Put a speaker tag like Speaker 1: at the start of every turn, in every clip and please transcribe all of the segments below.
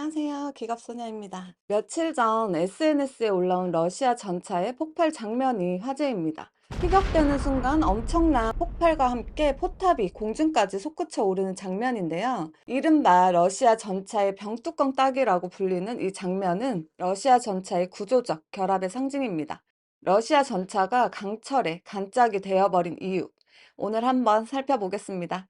Speaker 1: 안녕하세요. 기갑소녀입니다. 며칠 전 SNS에 올라온 러시아 전차의 폭발 장면이 화제입니다. 피격되는 순간 엄청난 폭발과 함께 포탑이 공중까지 솟구쳐 오르는 장면인데요. 이른바 러시아 전차의 병뚜껑 따기라고 불리는 이 장면은 러시아 전차의 구조적 결합의 상징입니다. 러시아 전차가 강철의 간짝이 되어버린 이유. 오늘 한번 살펴보겠습니다.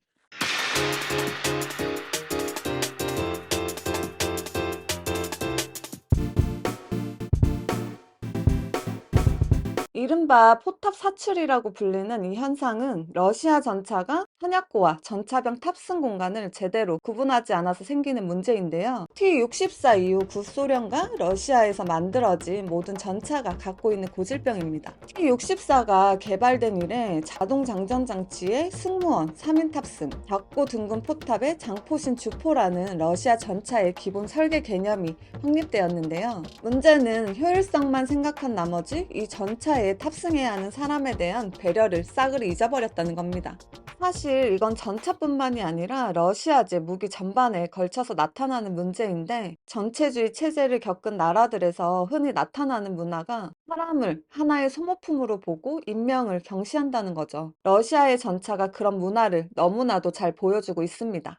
Speaker 1: 이른바 포탑 사출이라고 불리는 이 현상은 러시아 전차가 탄약고와 전차병 탑승 공간을 제대로 구분하지 않아서 생기는 문제인데요. T-64 이후 구소련과 러시아에서 만들어진 모든 전차가 갖고 있는 고질병입니다. T-64가 개발된 이래 자동 장전 장치에 승무원 3인 탑승, 작고 둥근 포탑에 장포신 주포라는 러시아 전차의 기본 설계 개념이 확립되었는데요. 문제는 효율성만 생각한 나머지 이 전차 에 탑승해야 하는 사람에 대한 배려를 싸그리 잊어버렸다는 겁니다. 사실 이건 전차뿐만이 아니라 러시아제 무기 전반에 걸쳐서 나타나는 문제인데 전체주의 체제를 겪은 나라들에서 흔히 나타나는 문화가 사람을 하나의 소모품으로 보고 인명을 경시한다는 거죠. 러시아의 전차가 그런 문화를 너무나도 잘 보여주고 있습니다.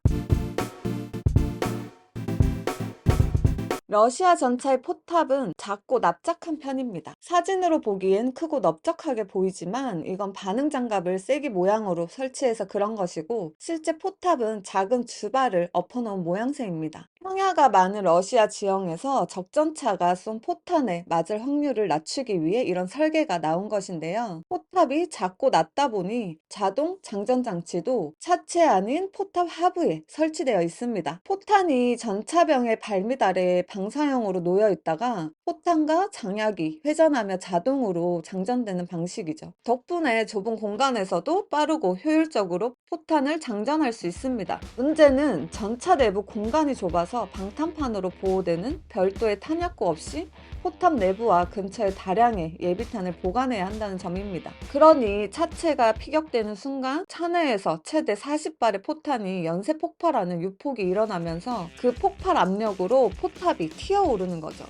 Speaker 1: 러시아 전차의 포탑은 작고 납작한 편입니다. 사진으로 보기엔 크고 넓적하게 보이지만 이건 반응 장갑을 쐐기 모양으로 설치해서 그런 것이고 실제 포탑은 작은 주발을 엎어놓은 모양새입니다. 평야가 많은 러시아 지형에서 적전차가 쏜 포탄에 맞을 확률을 낮추기 위해 이런 설계가 나온 것인데요. 포탑이 작고 낮다 보니 자동 장전 장치도 차체 아닌 포탑 하부에 설치되어 있습니다. 포탄이 전차병의 발밑 아래에 방 사형으로 놓여 있다가 포탄과 장약이 회전하며 자동으로 장전되는 방식이죠. 덕분에 좁은 공간에서도 빠르고 효율적으로 포탄을 장전할 수 있습니다. 문제는 전차 내부 공간이 좁아서 방탄판으로 보호되는 별도의 탄약고 없이 포탑 내부와 근처의 다량의 예비탄을 보관해야 한다는 점입니다. 그러니 차체가 피격되는 순간 차내에서 최대 40발의 포탄이 연쇄 폭발하는 유폭이 일어나면서 그 폭발 압력으로 포탑이 튀어오르는 거죠.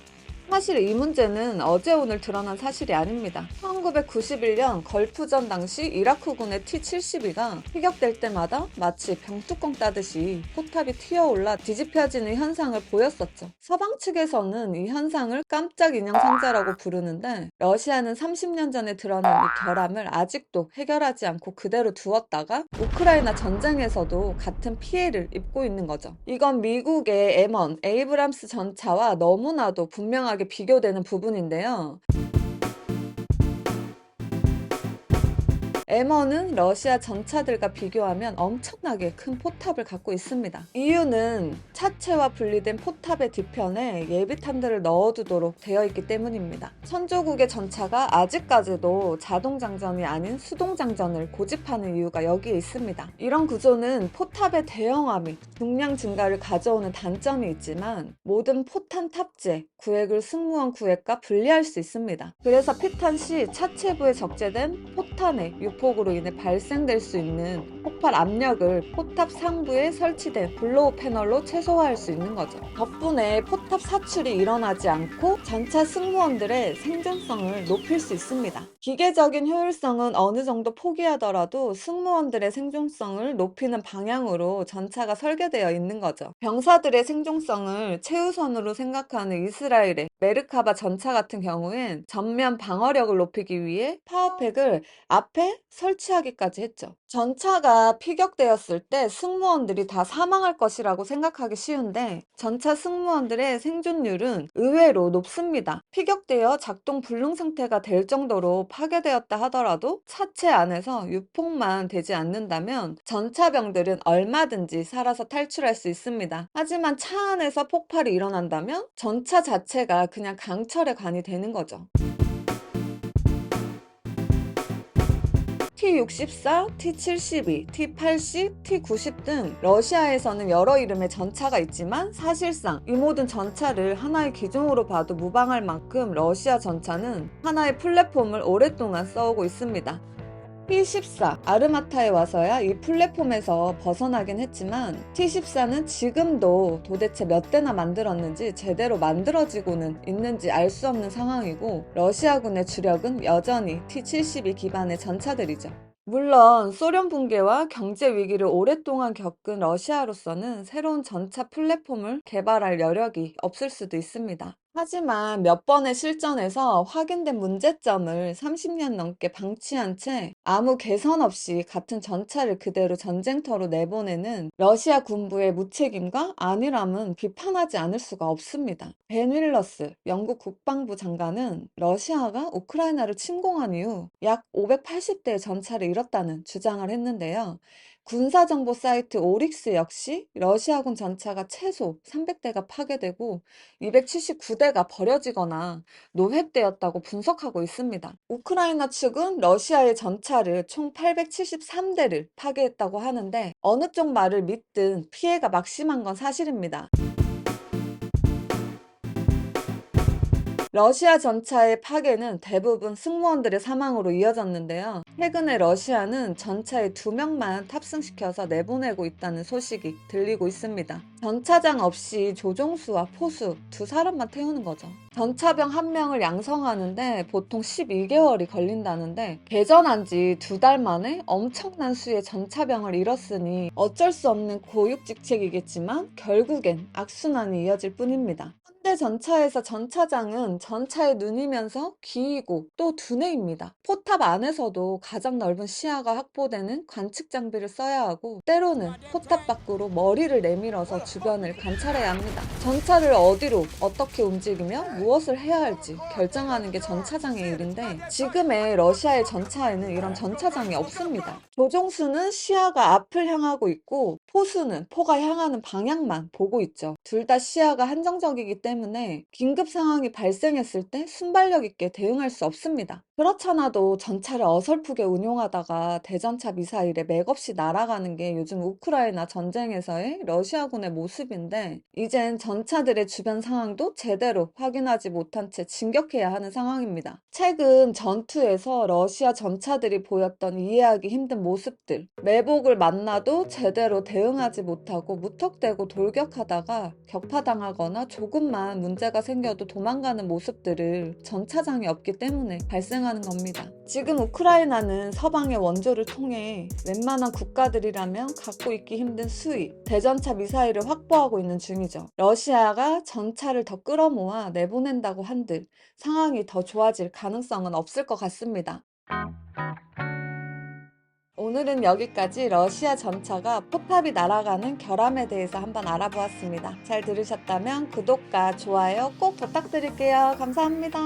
Speaker 1: 사실 이 문제는 어제 오늘 드러난 사실이 아닙니다. 1991년 걸프전 당시 이라크군의 T-72가 피격될 때마다 마치 병뚜껑 따듯이 포탑이 튀어올라 뒤집혀지는 현상을 보였었죠. 서방 측에서는 이 현상을 깜짝 인형 상자라고 부르는데 러시아는 30년 전에 드러난 이 결함을 아직도 해결하지 않고 그대로 두었다가 우크라이나 전쟁에서도 같은 피해를 입고 있는 거죠. 이건 미국의 M1 에이브람스 전차와 너무나도 분명하게 비교되는 부분인데요. M1은 러시아 전차들과 비교하면 엄청나게 큰 포탑을 갖고 있습니다. 이유는 차체와 분리된 포탑의 뒤편에 예비탄들을 넣어두도록 되어 있기 때문입니다. 선조국의 전차가 아직까지도 자동 장전이 아닌 수동 장전을 고집하는 이유가 여기에 있습니다. 이런 구조는 포탑의 대형화 및 중량 증가를 가져오는 단점이 있지만 모든 포탄 탑재, 구획을 승무원 구획과 분리할 수 있습니다. 그래서 피탄 시 차체부에 적재된 포탄의 유폭으로 인해 발생될 수 있는 폭발 압력을 포탑 상부에 설치된 블로우 패널로 최소화할 수 있는 거죠. 덕분에 포탑 사출이 일어나지 않고 전차 승무원들의 생존성을 높일 수 있습니다. 기계적인 효율성은 어느 정도 포기하더라도 승무원들의 생존성을 높이는 방향으로 전차가 설계되어 있는 거죠. 병사들의 생존성을 최우선으로 생각하는 이스라엘의 메르카바 전차 같은 경우엔 전면 방어력을 높이기 위해 파워팩을 앞에 설치하기까지 했죠. 전차가 피격되었을 때 승무원들이 다 사망할 것이라고 생각하기 쉬운데 전차 승무원들의 생존율은 의외로 높습니다. 피격되어 작동 불능 상태가 될 정도로 파괴되었다 하더라도 차체 안에서 유폭만 되지 않는다면 전차병들은 얼마든지 살아서 탈출할 수 있습니다. 하지만 차 안에서 폭발이 일어난다면 전차 자체가 그냥 강철의 관이 되는 거죠. T-64, T-72, T-80, T-90 등 러시아에서는 여러 이름의 전차가 있지만 사실상 이 모든 전차를 하나의 기종으로 봐도 무방할 만큼 러시아 전차는 하나의 플랫폼을 오랫동안 써오고 있습니다. T14 아르마타에 와서야 이 플랫폼에서 벗어나긴 했지만 T14는 지금도 도대체 몇 대나 만들었는지 제대로 만들어지고는 있는지 알 수 없는 상황이고 러시아군의 주력은 여전히 T72 기반의 전차들이죠. 물론 소련 붕괴와 경제 위기를 오랫동안 겪은 러시아로서는 새로운 전차 플랫폼을 개발할 여력이 없을 수도 있습니다. 하지만 몇 번의 실전에서 확인된 문제점을 30년 넘게 방치한 채 아무 개선 없이 같은 전차를 그대로 전쟁터로 내보내는 러시아 군부의 무책임과 안일함은 비판하지 않을 수가 없습니다. 벤 윌러스 영국 국방부 장관은 러시아가 우크라이나를 침공한 이후 약 580대의 전차를 잃었다는 주장을 했는데요. 군사정보 사이트 오릭스 역시 러시아군 전차가 최소 300대가 파괴되고 279대가 버려지거나 노획되었다고 분석하고 있습니다. 우크라이나 측은 러시아의 전차를 총 873대를 파괴했다고 하는데 어느 쪽 말을 믿든 피해가 막심한 건 사실입니다. 러시아 전차의 파괴는 대부분 승무원들의 사망으로 이어졌는데요. 최근에 러시아는 전차에 두 명만 탑승시켜서 내보내고 있다는 소식이 들리고 있습니다. 전차장 없이 조종수와 포수 두 사람만 태우는 거죠. 전차병 한 명을 양성하는데 보통 12개월이 걸린다는데 개전한 지 두 달 만에 엄청난 수의 전차병을 잃었으니 어쩔 수 없는 고육직책이겠지만 결국엔 악순환이 이어질 뿐입니다. 전차에서 전차장은 전차의 눈이면서 귀이고 또 두뇌입니다. 포탑 안에서도 가장 넓은 시야가 확보되는 관측 장비를 써야 하고 때로는 포탑 밖으로 머리를 내밀어서 주변을 관찰해야 합니다. 전차를 어디로 어떻게 움직이며 무엇을 해야 할지 결정하는 게 전차장의 일인데 지금의 러시아의 전차에는 이런 전차장이 없습니다. 조종수는 시야가 앞을 향하고 있고 포수는 포가 향하는 방향만 보고 있죠. 둘 다 시야가 한정적이기 때문에 긴급 상황이 발생했을 때 순발력 있게 대응할 수 없습니다. 그렇잖아도 전차를 어설프게 운용하다가 대전차 미사일에 맥없이 날아가는 게 요즘 우크라이나 전쟁에서의 러시아군의 모습인데 이젠 전차들의 주변 상황도 제대로 확인하지 못한 채 진격해야 하는 상황입니다. 최근 전투에서 러시아 전차들이 보였던 이해하기 힘든 모습들 매복을 만나도 제대로 대응하지 못하고 무턱대고 돌격하다가 격파당하거나 조금만 문제가 생겨도 도망가는 모습들을 전차장이 없기 때문에 발생하는 겁니다. 지금 우크라이나는 서방의 원조를 통해 웬만한 국가들이라면 갖고 있기 힘든 수위, 대전차 미사일을 확보하고 있는 중이죠. 러시아가 전차를 더 끌어모아 내보낸다고 한들 상황이 더 좋아질 가능성은 없을 것 같습니다. 오늘은 여기까지 러시아 전차가 포탑이 날아가는 결함에 대해서 한번 알아보았습니다. 잘 들으셨다면 구독과 좋아요 꼭 부탁드릴게요. 감사합니다.